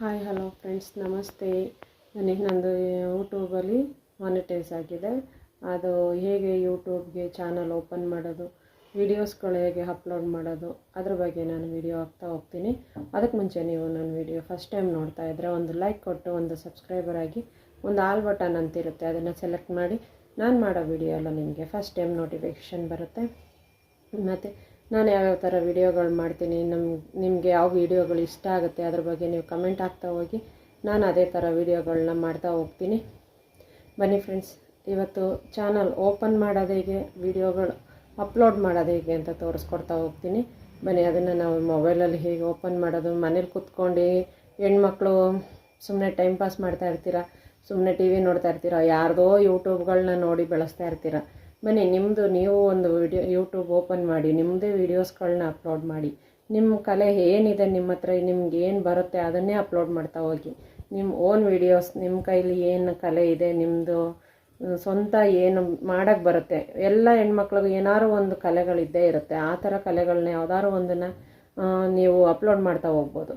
Hi hello friends ನಮಸ್ತೆ. ನನಗೆ ನಂದು ಯೂಟ್ಯೂಬಲ್ಲಿ ಮಾನಿಟೈಸ್ ಆಗಿದೆ. ಅದು ಹೇಗೆ ಯೂಟ್ಯೂಬ್ಗೆ ಚಾನಲ್ ಓಪನ್ ಮಾಡೋದು ವೀಡಿಯೋಸ್ಗಳು ಹೇಗೆ ಅಪ್ಲೋಡ್ ಮಾಡೋದು, ಅದ್ರ ಬಗ್ಗೆ ನಾನು ವೀಡಿಯೋ ಹಾಕ್ತಾ ಹೋಗ್ತೀನಿ. ಅದಕ್ಕೆ ಮುಂಚೆ ನೀವು ನನ್ನ ವಿಡಿಯೋ ಫಸ್ಟ್ ಟೈಮ್ ನೋಡ್ತಾ ಇದ್ದರೆ ಒಂದು ಲೈಕ್ ಕೊಟ್ಟು, ಒಂದು ಸಬ್ಸ್ಕ್ರೈಬರ್ ಆಗಿ, ಒಂದು ಆಲ್ ಬಟನ್ ಅಂತಿರುತ್ತೆ. ಅದನ್ನು ಸೆಲೆಕ್ಟ್ ಮಾಡಿ, ನಾನು ಮಾಡೋ ವೀಡಿಯೋ ಎಲ್ಲ ನಿಮಗೆ ಫಸ್ಟ್ ಟೈಮ್ ನೋಟಿಫಿಕೇಷನ್ ಬರುತ್ತೆ. ಮತ್ತು ನಾನು ಯಾವ್ಯಾವ ಥರ ವೀಡಿಯೋಗಳು ಮಾಡ್ತೀನಿ ನಮ್ಮ ನಿಮಗೆ ಯಾವ ವೀಡಿಯೋಗಳು ಇಷ್ಟ ಆಗುತ್ತೆ, ಅದ್ರ ಬಗ್ಗೆ ನೀವು ಕಮೆಂಟ್ ಹಾಕ್ತಾ ಹೋಗಿ. ನಾನು ಅದೇ ಥರ ವೀಡಿಯೋಗಳನ್ನ ಮಾಡ್ತಾ ಹೋಗ್ತೀನಿ. ಬನ್ನಿ ಫ್ರೆಂಡ್ಸ್, ಇವತ್ತು ಚಾನಲ್ ಓಪನ್ ಮಾಡೋದು ಹೇಗೆ, ವೀಡಿಯೋಗಳು ಅಪ್ಲೋಡ್ ಮಾಡೋದು ಹೇಗೆ ಅಂತ ತೋರಿಸ್ಕೊಡ್ತಾ ಹೋಗ್ತೀನಿ. ಬನ್ನಿ, ಅದನ್ನು ನಾವು ಮೊಬೈಲಲ್ಲಿ ಹೇಗೆ ಓಪನ್ ಮಾಡೋದು, ಮನೇಲಿ ಕೂತ್ಕೊಂಡು ಹೆಣ್ಮಕ್ಳು ಸುಮ್ಮನೆ ಟೈಮ್ ಪಾಸ್ ಮಾಡ್ತಾ ಇರ್ತೀರ ಸುಮ್ಮನೆ ಟಿ ವಿ ನೋಡ್ತಾ ಇರ್ತೀರ, ಯಾರ್ದೋ ಯೂಟ್ಯೂಬ್ಗಳನ್ನ ನೋಡಿ ಬೆಳೆಸ್ತಾ ಇರ್ತೀರ ಬನ್ನಿ ನಿಮ್ಮದು ನೀವು ಒಂದು ವಿಡಿಯೋ ಯೂಟ್ಯೂಬ್ ಓಪನ್ ಮಾಡಿ ನಿಮ್ಮದೇ ವೀಡಿಯೋಸ್ಗಳನ್ನ ಅಪ್ಲೋಡ್ ಮಾಡಿ. ನಿಮ್ಮ ಕಲೆ ಏನಿದೆ, ನಿಮ್ಮ ಹತ್ರ ನಿಮ್ಗೆ ಏನು ಬರುತ್ತೆ ಅದನ್ನೇ ಅಪ್ಲೋಡ್ ಮಾಡ್ತಾ ಹೋಗಿ. ನಿಮ್ಮ ಓನ್ ವೀಡಿಯೋಸ್ ನಿಮ್ಮ ಕೈಲಿ ಏನು ಕಲೆ ಇದೆ ನಿಮ್ಮದು ಸ್ವಂತ ಏನು ಮಾಡೋಕ್ಕೆ ಬರುತ್ತೆ. ಎಲ್ಲ ಹೆಣ್ಮಕ್ಳಿಗೂ ಏನಾದ್ರು ಒಂದು ಕಲೆಗಳಿದ್ದೇ ಇರುತ್ತೆ. ಆ ಥರ ಕಲೆಗಳನ್ನ ಯಾವ್ದಾದ್ರು ಒಂದನ್ನು ನೀವು ಅಪ್ಲೋಡ್ ಮಾಡ್ತಾ ಹೋಗ್ಬೋದು.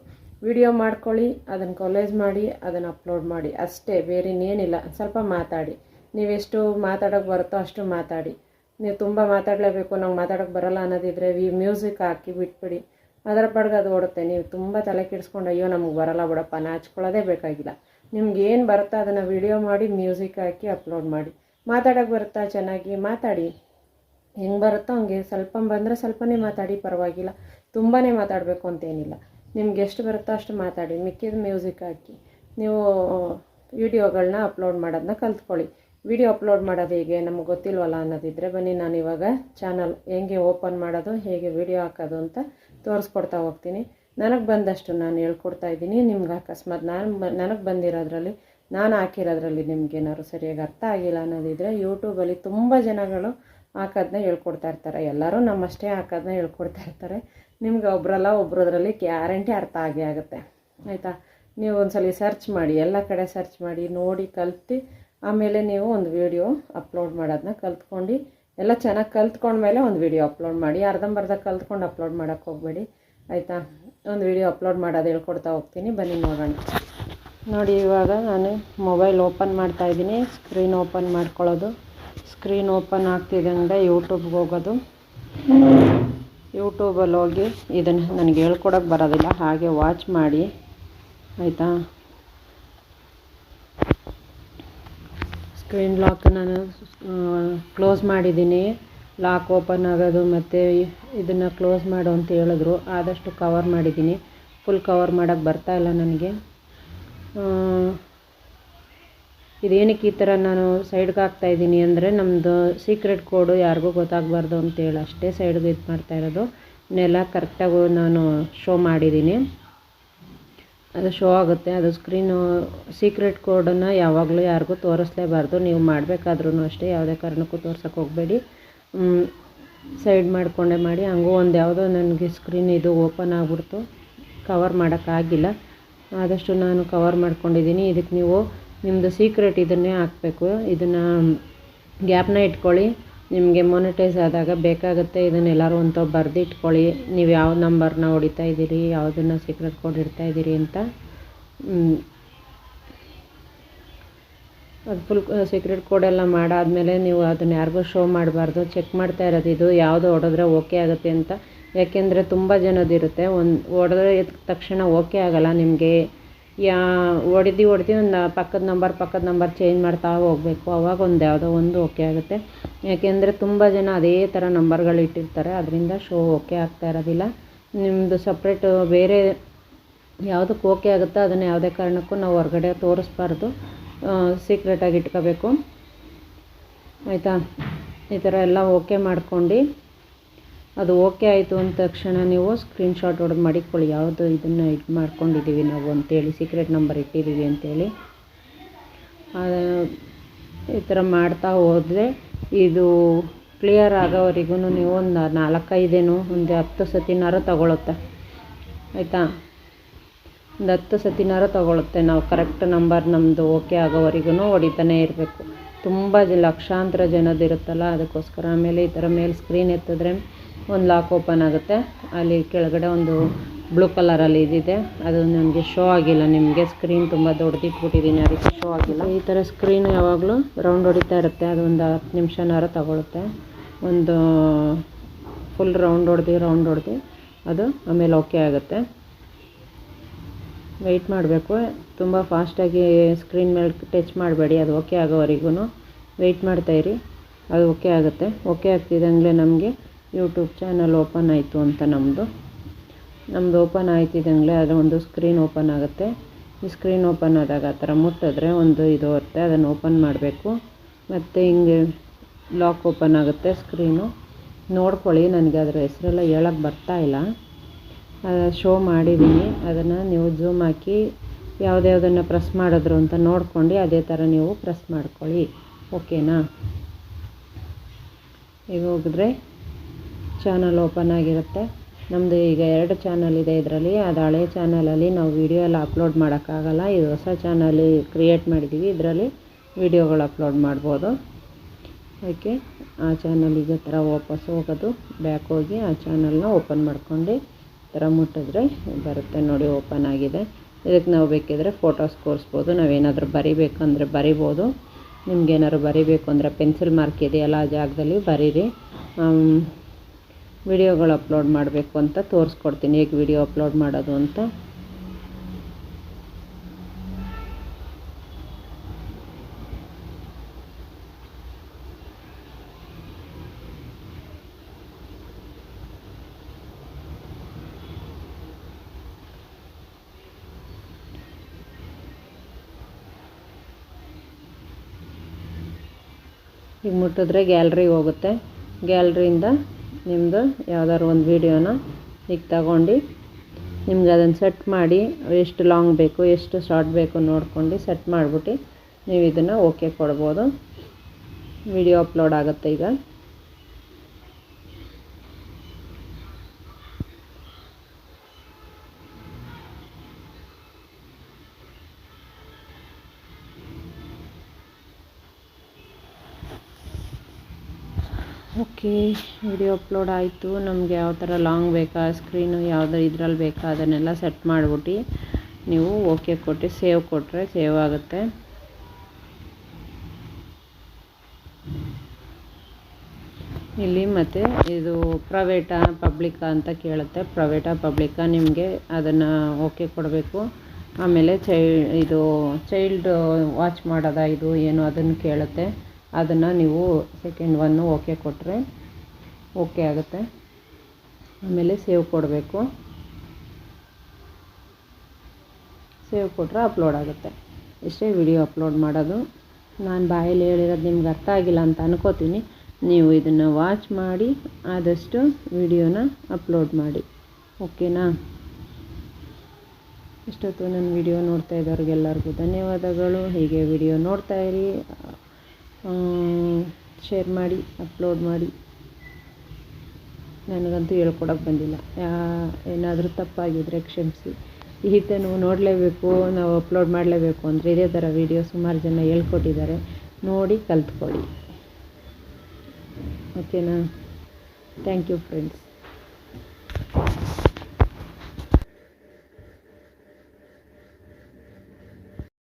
ವಿಡಿಯೋ ಮಾಡ್ಕೊಳ್ಳಿ, ಅದನ್ನು ಕಾಲೇಜ್ ಮಾಡಿ, ಅದನ್ನು ಅಪ್ಲೋಡ್ ಮಾಡಿ. ಅಷ್ಟೇ ಬೇರೆ ಇನ್ನೇನಿಲ್ಲ ಸ್ವಲ್ಪ ಮಾತಾಡಿ. ನೀವೆಷ್ಟು ಮಾತಾಡೋಕ್ಕೆ ಬರುತ್ತೋ ಅಷ್ಟು ಮಾತಾಡಿ. ನೀವು ತುಂಬ ಮಾತಾಡಲೇಬೇಕು, ನಂಗೆ ಮಾತಾಡೋಕೆ ಬರಲ್ಲ ಅನ್ನೋದಿದ್ರೆ ವಿ ಮ್ಯೂಸಿಕ್ ಹಾಕಿ ಬಿಟ್ಬಿಡಿ. ಅದರ ಪಡ್ಗೆ ಅದು ಓಡುತ್ತೆ. ನೀವು ತುಂಬ ತಲೆ ಕೆಡಿಸ್ಕೊಂಡು, ಅಯ್ಯೋ, ನಮಗೆ ಬರಲ್ಲ ಬಿಡಪ್ಪ, ನಾಚ್ಕೊಳ್ಳೋದೇ ಬೇಕಾಗಿಲ್ಲ. ನಿಮ್ಗೆ ಏನು ಬರುತ್ತೋ ಅದನ್ನು ವಿಡಿಯೋ ಮಾಡಿ, ಮ್ಯೂಸಿಕ್ ಹಾಕಿ ಅಪ್ಲೋಡ್ ಮಾಡಿ. ಮಾತಾಡೋಕ್ಕೆ ಬರುತ್ತಾ? ಚೆನ್ನಾಗಿ ಮಾತಾಡಿ. ಹೆಂಗೆ ಬರುತ್ತೋ ಹಂಗೆ. ಸ್ವಲ್ಪ ಬಂದರೆ ಸ್ವಲ್ಪನೇ ಮಾತಾಡಿ, ಪರವಾಗಿಲ್ಲ. ತುಂಬಾ ಮಾತಾಡಬೇಕು ಅಂತೇನಿಲ್ಲ. ನಿಮ್ಗೆ ಎಷ್ಟು ಬರುತ್ತೋ ಅಷ್ಟು ಮಾತಾಡಿ. ಮಿಕ್ಕಿದ ಮ್ಯೂಸಿಕ್ ಹಾಕಿ. ನೀವು ವಿಡಿಯೋಗಳನ್ನ ಅಪ್ಲೋಡ್ ಮಾಡೋದನ್ನ ಕಲ್ತ್ಕೊಳ್ಳಿ. ವಿಡಿಯೋ ಅಪ್ಲೋಡ್ ಮಾಡೋದು ಹೇಗೆ? ನಮಗೆ ಗೊತ್ತಿಲ್ವಲ್ಲ ಅನ್ನೋದಿದ್ರೆ ಬನ್ನಿ, ನಾನು ಇವಾಗ ಚಾನಲ್ ಹೆಂಗೆ ಓಪನ್ ಮಾಡೋದು, ಹೇಗೆ ವಿಡಿಯೋ ಹಾಕೋದು ಅಂತ ತೋರಿಸ್ಕೊಡ್ತಾ ಹೋಗ್ತೀನಿ. ನನಗೆ ಬಂದಷ್ಟು ನಾನು ಹೇಳ್ಕೊಡ್ತಾ ಇದ್ದೀನಿ. ನಿಮ್ಗೆ ಅಕಸ್ಮಾತ್ ನಾನು ನನಗೆ ಬಂದಿರೋದ್ರಲ್ಲಿ, ನಾನು ಹಾಕಿರೋದ್ರಲ್ಲಿ ನಿಮ್ಗೆ ಏನಾದ್ರು ಸರಿಯಾಗಿ ಅರ್ಥ ಆಗಿಲ್ಲ ಅನ್ನೋದಿದ್ರೆ ಯೂಟ್ಯೂಬಲ್ಲಿ ತುಂಬ ಜನಗಳು ಹಾಕೋದನ್ನ ಹೇಳ್ಕೊಡ್ತಾ ಇರ್ತಾರೆ. ಎಲ್ಲರೂ ನಮ್ಮಷ್ಟೇ ಹಾಕೋದನ್ನ ಹೇಳ್ಕೊಡ್ತಾ ಇರ್ತಾರೆ. ನಿಮ್ಗೆ ಒಬ್ರಲ್ಲ ಒಬ್ರದ್ರಲ್ಲಿ ಗ್ಯಾರಂಟಿ ಅರ್ಥ ಆಗೇ ಆಗುತ್ತೆ. ಆಯಿತಾ? ನೀವು ಒಂದ್ಸಲ ಸರ್ಚ್ ಮಾಡಿ, ಎಲ್ಲ ಕಡೆ ಸರ್ಚ್ ಮಾಡಿ, ನೋಡಿ, ಕಲ್ತು ಆಮೇಲೆ ನೀವು ಒಂದು ವಿಡಿಯೋ ಅಪ್ಲೋಡ್ ಮಾಡೋದನ್ನ ಕಲ್ತ್ಕೊಂಡು, ಎಲ್ಲ ಚೆನ್ನಾಗಿ ಕಲ್ತ್ಕೊಂಡ್ಮೇಲೆ ಒಂದು ವಿಡಿಯೋ ಅಪ್ಲೋಡ್ ಮಾಡಿ. ಅರ್ಧಂಬರ್ಧ ಕಲ್ತ್ಕೊಂಡು ಅಪ್ಲೋಡ್ ಮಾಡೋಕ್ಕೆ ಹೋಗಬೇಡಿ. ಆಯಿತಾ? ಒಂದು ವಿಡಿಯೋ ಅಪ್ಲೋಡ್ ಮಾಡೋದು ಹೇಳ್ಕೊಡ್ತಾ ಹೋಗ್ತೀನಿ. ಬನ್ನಿ ನೋಡೋಣ. ನೋಡಿ, ಇವಾಗ ನಾನು ಮೊಬೈಲ್ ಓಪನ್ ಮಾಡ್ತಾ ಇದ್ದೀನಿ. ಸ್ಕ್ರೀನ್ ಓಪನ್ ಮಾಡ್ಕೊಳ್ಳೋದು. ಸ್ಕ್ರೀನ್ ಓಪನ್ ಆಗ್ತಿದ್ದಂಗೆ ಯೂಟ್ಯೂಬ್ಗೆ ಹೋಗೋದು. ಯೂಟ್ಯೂಬಲ್ಲಿ ಹೋಗಿ ಇದನ್ನು ನನಗೆ ಹೇಳ್ಕೊಡೋಕೆ ಬರೋದಿಲ್ಲ. ಹಾಗೆ ವಾಚ್ ಮಾಡಿ. ಆಯಿತಾ? ಸ್ಕ್ರೀನ್ ಲಾಕ್ ನಾನು ಕ್ಲೋಸ್ ಮಾಡಿದ್ದೀನಿ. ಲಾಕ್ ಓಪನ್ ಆಗೋದು ಮತ್ತು ಇದನ್ನು ಕ್ಲೋಸ್ ಮಾಡು ಅಂತ ಹೇಳಿದ್ರು. ಆದಷ್ಟು ಕವರ್ ಮಾಡಿದ್ದೀನಿ. ಫುಲ್ ಕವರ್ ಮಾಡೋಕ್ಕೆ ಬರ್ತಾ ಇಲ್ಲ ನನಗೆ. ಇದೇನಕ್ಕೆ ಈ ಥರ ನಾನು ಸೈಡ್ಗೆ ಹಾಕ್ತಾ ಇದ್ದೀನಿ ಅಂದರೆ ನಮ್ಮದು ಸೀಕ್ರೆಟ್ ಕೋಡು ಯಾರಿಗೂ ಗೊತ್ತಾಗಬಾರ್ದು ಅಂತೇಳಿ ಅಷ್ಟೇ ಸೈಡ್ಗೆ ಇದು ಮಾಡ್ತಾ ಇರೋದು. ನೆಲ ಕರೆಕ್ಟಾಗಿ ನಾನು ಶೋ ಮಾಡಿದ್ದೀನಿ. ಅದು ಶೋ ಆಗುತ್ತೆ. ಅದು ಸ್ಕ್ರೀನು ಸೀಕ್ರೆಟ್ ಕೋಡನ್ನು ಯಾವಾಗಲೂ ಯಾರಿಗೂ ತೋರಿಸ್ಲೇಬಾರ್ದು. ನೀವು ಮಾಡಬೇಕಾದ್ರೂ ಅಷ್ಟೇ, ಯಾವುದೇ ಕಾರಣಕ್ಕೂ ತೋರ್ಸೋಕೆ ಹೋಗಬೇಡಿ. ಸೈಡ್ ಮಾಡಿಕೊಂಡೆ ಮಾಡಿ. ಹಂಗೂ ಒಂದು ಯಾವುದೋ ನನಗೆ ಸ್ಕ್ರೀನ್ ಇದು ಓಪನ್ ಆಗಿಬಿಡ್ತು. ಕವರ್ ಮಾಡೋಕ್ಕಾಗಿಲ್ಲ ಆದಷ್ಟು ನಾನು ಕವರ್ ಮಾಡ್ಕೊಂಡಿದ್ದೀನಿ. ಇದಕ್ಕೆ ನೀವು ನಿಮ್ಮದು ಸೀಕ್ರೆಟ್ ಇದನ್ನೇ ಹಾಕಬೇಕು. ಇದನ್ನು ಗ್ಯಾಪ್ನ ಇಟ್ಕೊಳ್ಳಿ. ನಿಮಗೆ ಮೊನಿಟೈಸ್ ಆದಾಗ ಬೇಕಾಗುತ್ತೆ. ಇದನ್ನೆಲ್ಲರೂ ಅಂತ ಬರೆದಿಟ್ಕೊಳ್ಳಿ. ನೀವು ಯಾವ ನಂಬರ್ನ ಹೊಡಿತಾ ಇದ್ದೀರಿ, ಯಾವುದನ್ನು ಸೀಕ್ರೆಟ್ ಕೋಡ್ ಇಡ್ತಾ ಇದ್ದೀರಿ ಅಂತ. ಅದು ಫುಲ್ ಸೀಕ್ರೆಟ್ ಕೋಡೆಲ್ಲ ಮಾಡಾದಮೇಲೆ ನೀವು ಅದನ್ನು ಯಾರಿಗೂ ಶೋ ಮಾಡಬಾರ್ದು. ಚೆಕ್ ಮಾಡ್ತಾ ಇರೋದು ಇದು. ಯಾವುದು ಹೊಡೆದ್ರೆ ಓಕೆ ಆಗುತ್ತೆ ಅಂತ. ಯಾಕೆಂದರೆ ತುಂಬ ಜನದಿರುತ್ತೆ. ಒಂದು, ಹೊಡೆದ್ರೆ ತಕ್ಷಣ ಓಕೆ ಆಗೋಲ್ಲ ನಿಮಗೆ. ಯಾ, ಹೊಡೆದು ಹೊಡೆದು ಒಂದು ಪಕ್ಕದ ನಂಬರ್ ಪಕ್ಕದ ನಂಬರ್ ಚೇಂಜ್ ಮಾಡ್ತಾ ಹೋಗಬೇಕು. ಅವಾಗ ಒಂದು ಯಾವುದೋ ಒಂದು ಓಕೆ ಆಗುತ್ತೆ. ಯಾಕೆಂದರೆ ತುಂಬ ಜನ ಅದೇ ಥರ ನಂಬರ್ಗಳು ಇಟ್ಟಿರ್ತಾರೆ. ಅದರಿಂದ ಶೋ ಓಕೆ ಆಗ್ತಾ ಇರೋದಿಲ್ಲ. ನಿಮ್ಮದು ಸಪ್ರೇಟು ಬೇರೆ ಯಾವುದಕ್ಕೆ ಓಕೆ ಆಗುತ್ತೋ ಅದನ್ನು ಯಾವುದೇ ಕಾರಣಕ್ಕೂ ನಾವು ಹೊರಗಡೆ ತೋರಿಸ್ಬಾರ್ದು. ಸೀಕ್ರೆಟಾಗಿ ಇಟ್ಕೋಬೇಕು. ಆಯಿತಾ? ಈ ಥರ ಎಲ್ಲ ಓಕೆ ಮಾಡ್ಕೊಂಡು ಅದು ಓಕೆ ಆಯಿತು ಅಂದ ತಕ್ಷಣ ನೀವು ಸ್ಕ್ರೀನ್ಶಾಟ್ ಹೊಡೆದು ಮಾಡಿಕೊಳ್ಳಿ. ಯಾವುದು ಇದನ್ನು ಇದು ಮಾಡ್ಕೊಂಡಿದ್ದೀವಿ ನಾವು ಅಂತೇಳಿ ಸೀಕ್ರೆಟ್ ನಂಬರ್ ಇಟ್ಟಿದ್ದೀವಿ ಅಂತೇಳಿ. ಈ ಥರ ಮಾಡ್ತಾ ಹೋದರೆ ಇದು ಕ್ಲಿಯರ್ ಆಗೋವರೆಗೂ ನೀವು ಒಂದು ನಾಲ್ಕೈದೇನು, ಒಂದು ಹತ್ತು ಸತಿನಾರು ತಗೊಳುತ್ತೆ. ಆಯಿತಾ? ಒಂದು ಹತ್ತು ಸತಿನಾರು ತಗೊಳುತ್ತೆ. ನಾವು ಕರೆಕ್ಟ್ ನಂಬರ್ ನಮ್ಮದು ಓಕೆ ಆಗೋವರೆಗೂ ಹೊಡಿತಾನೆ ಇರಬೇಕು. ತುಂಬ ಲಕ್ಷಾಂತರ ಜನದಿರುತ್ತಲ್ಲ, ಅದಕ್ಕೋಸ್ಕರ ಆಮೇಲೆ ಈ ಥರ ಮೇಲೆ ಸ್ಕ್ರೀನ್ ಎತ್ತಿದ್ರೆ ಒಂದು ಲಾಕ್ ಓಪನ್ ಆಗುತ್ತೆ. ಅಲ್ಲಿ ಕೆಳಗಡೆ ಒಂದು ಬ್ಲೂ ಕಲರಲ್ಲಿ ಇದಿದೆ. ಅದು ನನಗೆ ಶೋ ಆಗಿಲ್ಲ ನಿಮಗೆ. ಸ್ಕ್ರೀನ್ ತುಂಬ ದೊಡ್ಡದಿಟ್ಬಿಟ್ಟಿದ್ದೀನಿ ಅದಕ್ಕೆ ಶೋ ಆಗಿಲ್ಲ. ಈ ಥರ ಸ್ಕ್ರೀನ್ ಯಾವಾಗಲೂ ರೌಂಡ್ ಹೊಡಿತಾ ಇರುತ್ತೆ. ಅದು ಒಂದು ಹತ್ತು ನಿಮಿಷನಾರ ತಗೊಳುತ್ತೆ. ಒಂದು ಫುಲ್ ರೌಂಡ್ ಹೊಡೆದು ರೌಂಡ್ ಹೊಡೆದು ಅದು ಆಮೇಲೆ ಓಕೆ ಆಗುತ್ತೆ. ವೆಯ್ಟ್ ಮಾಡಬೇಕು. ತುಂಬ ಫಾಸ್ಟಾಗಿ ಸ್ಕ್ರೀನ್ ಮೇಲೆ ಟಚ್ ಮಾಡಬೇಡಿ. ಅದು ಓಕೆ ಆಗೋವರೆಗೂ ವೆಯ್ಟ್ ಮಾಡ್ತಾಯಿರಿ ಅದು ಓಕೆ ಆಗುತ್ತೆ. ಓಕೆ ಆಗ್ತಿದ್ದಂಗೆ ನಮಗೆ ಯೂಟ್ಯೂಬ್ ಚಾನಲ್ ಓಪನ್ ಆಯಿತು ಅಂತ ನಮ್ಮದು ನಮ್ಮದು ಓಪನ್ ಆಯ್ತಿದ್ದಂಗೆ ಅದು ಒಂದು ಸ್ಕ್ರೀನ್ ಓಪನ್ ಆಗುತ್ತೆ. ಈ ಸ್ಕ್ರೀನ್ ಓಪನ್ ಆದಾಗ ಆ ಥರ ಮುಟ್ಟಿದ್ರೆ ಒಂದು ಇದು ಬರುತ್ತೆ ಅದನ್ನು ಓಪನ್ ಮಾಡಬೇಕು. ಮತ್ತು ಹಿಂಗೆ ಲಾಕ್ ಓಪನ್ ಆಗುತ್ತೆ ಸ್ಕ್ರೀನು ನೋಡ್ಕೊಳ್ಳಿ, ನನಗೆ ಅದರ ಹೆಸರೆಲ್ಲ ಹೇಳೋಕ್ಕೆ ಬರ್ತಾ ಇಲ್ಲ. ಶೋ ಮಾಡಿದ್ದೀನಿ ಅದನ್ನು ನೀವು ಝೂಮ್ ಹಾಕಿ ಯಾವುದ್ಯಾವುದನ್ನು ಪ್ರೆಸ್ ಮಾಡಿದ್ರು ಅಂತ ನೋಡ್ಕೊಂಡು ಅದೇ ಥರ ನೀವು ಪ್ರೆಸ್ ಮಾಡ್ಕೊಳ್ಳಿ. ಓಕೆನಾ ಈಗ ಹೋಗಿದ್ರೆ ಚಾನಲ್ ಓಪನ್ ಆಗಿರುತ್ತೆ. ನಮ್ಮದು ಈಗ ಎರಡು ಚಾನಲ್ ಇದೆ ಇದರಲ್ಲಿ. ಅದು ಹಳೆ ಚಾನಲಲ್ಲಿ ನಾವು ವಿಡಿಯೋ ಎಲ್ಲ ಅಪ್ಲೋಡ್ ಮಾಡೋಕ್ಕಾಗಲ್ಲ. ಇದು ಹೊಸ ಚಾನಲ್ ಕ್ರಿಯೇಟ್ ಮಾಡಿದ್ದೀವಿ ಇದರಲ್ಲಿ ವಿಡಿಯೋಗಳು ಅಪ್ಲೋಡ್ ಮಾಡ್ಬೋದು. ಓಕೆ. ಆ ಚಾನಲಿಗೆ ಥರ ವಾಪಸ್ ಹೋಗೋದು. ಬ್ಯಾಕ್ ಹೋಗಿ ಆ ಚಾನಲ್ನ ಓಪನ್ ಮಾಡ್ಕೊಂಡು ಥರ ಮುಟ್ಟಿದ್ರೆ ಬರುತ್ತೆ ನೋಡಿ ಓಪನ್ ಆಗಿದೆ. ಇದಕ್ಕೆ ನಾವು ಬೇಕಿದ್ರೆ ಫೋಟೋಸ್ ಕೂರಿಸ್ಬೋದು. ನಾವೇನಾದರೂ ಬರಿಬೇಕಂದ್ರೆ ಬರಿಬೋದು. ನಿಮ್ಗೇನಾದ್ರು ಬರಿಬೇಕು ಅಂದರೆ ಪೆನ್ಸಿಲ್ ಮಾರ್ಕ್ ಇದೆಯಲ್ಲ ಆ ಜಾಗದಲ್ಲಿ ಬರೀರಿ. ವಿಡಿಯೋಗಳು ಅಪ್ಲೋಡ್ ಮಾಡಬೇಕು ಅಂತ ತೋರಿಸ್ಕೊಡ್ತೀನಿ. ಹೇಗೆ ವಿಡಿಯೋ ಅಪ್ಲೋಡ್ ಮಾಡೋದು ಅಂತ. ಈಗ ಮುಟ್ಟಿದ್ರೆ ಗ್ಯಾಲ್ರಿಗೆ ಹೋಗುತ್ತೆ. ಗ್ಯಾಲ್ರಿಯಿಂದ ನಿಮ್ಮದು ಯಾವ್ದಾದ್ರು ಒಂದು ವೀಡಿಯೋನ ಈಗ ತಗೊಂಡು, ನಿಮ್ಗೆ ಅದನ್ನು ಸೆಟ್ ಮಾಡಿ ಎಷ್ಟು ಲಾಂಗ್ ಬೇಕು, ಎಷ್ಟು ಶಾರ್ಟ್ ಬೇಕು ನೋಡ್ಕೊಂಡು ಸೆಟ್ ಮಾಡಿಬಿಟ್ಟು ನೀವು ಇದನ್ನು ಓಕೆ ಕೊಡ್ಬೋದು. ವಿಡಿಯೋ ಅಪ್ಲೋಡ್ ಆಗುತ್ತೆ ಈಗ. ಓಕೆ, ವಿಡಿಯೋ ಅಪ್ಲೋಡ್ ಆಯಿತು. ನಮಗೆ ಯಾವ ಥರ ಲಾಂಗ್ ಬೇಕಾ, ಸ್ಕ್ರೀನು ಯಾವ್ದು ಇದ್ರಲ್ಲಿ ಬೇಕಾ, ಅದನ್ನೆಲ್ಲ ಸೆಟ್ ಮಾಡಿಬಿಟ್ಟು ನೀವು ಓಕೆ ಕೊಟ್ಟು, ಸೇವ್ ಕೊಟ್ಟರೆ ಸೇವ್ ಆಗುತ್ತೆ. ಇಲ್ಲಿ ಮತ್ತು ಇದು ಪ್ರೈವೇಟಾ ಪಬ್ಲಿಕಾ ಅಂತ ಕೇಳುತ್ತೆ. ಪ್ರೈವೇಟಾ ಪಬ್ಲಿಕಾ ನಿಮಗೆ ಅದನ್ನು ಓಕೆ ಕೊಡಬೇಕು. ಆಮೇಲೆ ಚೈ, ಇದು ಚೈಲ್ಡ್ ವಾಚ್ ಮಾಡೋದಾ, ಇದು ಏನು ಅದನ್ನು ಕೇಳುತ್ತೆ. ಅದನ್ನು ನೀವು ಸೆಕೆಂಡ್ ಒನ್ನು ಓಕೆ ಕೊಟ್ಟರೆ ಓಕೆ ಆಗುತ್ತೆ. ಆಮೇಲೆ ಸೇವ್ ಕೊಡಬೇಕು. ಸೇವ್ ಕೊಟ್ಟರೆ ಅಪ್ಲೋಡ್ ಆಗುತ್ತೆ. ಇಷ್ಟೇ ವಿಡಿಯೋ ಅಪ್ಲೋಡ್ ಮಾಡೋದು. ನಾನು ಬಾಯಲ್ಲಿ ಹೇಳಿರೋದು ನಿಮ್ಗೆ ಅರ್ಥ ಆಗಿಲ್ಲ ಅಂತ ಅನ್ಕೋತೀನಿ. ನೀವು ಇದನ್ನು ವಾಚ್ ಮಾಡಿ, ಆದಷ್ಟು ವಿಡಿಯೋನ ಅಪ್ಲೋಡ್ ಮಾಡಿ. ಓಕೆನಾ ಇಷ್ಟೊತ್ತು ನನ್ನ ವಿಡಿಯೋ ನೋಡ್ತಾ ಇದ್ದವ್ರಿಗೆಲ್ಲರಿಗೂ ಧನ್ಯವಾದಗಳು. ಹೀಗೆ ವಿಡಿಯೋ ನೋಡ್ತಾ ಇರಿ. ಶೇರ್ ಮಾಡಿ ಅಪ್ಲೋಡ್ ಮಾಡಿ. ನನಗಂತೂ ಹೇಳ್ಕೊಡೋಕ್ಕೆ ಬಂದಿಲ್ಲ. ಏನಾದರೂ ತಪ್ಪಾಗಿದ್ದರೆ ಕ್ಷಮಿಸಿ. ಇದನ್ನು ನೋಡಲೇಬೇಕು, ನಾವು ಅಪ್ಲೋಡ್ ಮಾಡಲೇಬೇಕು ಅಂದರೆ ಇದೇ ಥರ ವೀಡಿಯೋ ಸುಮಾರು ಜನ ಹೇಳ್ಕೊಟ್ಟಿದ್ದಾರೆ. ನೋಡಿ ಕಲ್ತ್ಕೊಳ್ಳಿ. ಓಕೆನಾ? Thank you friends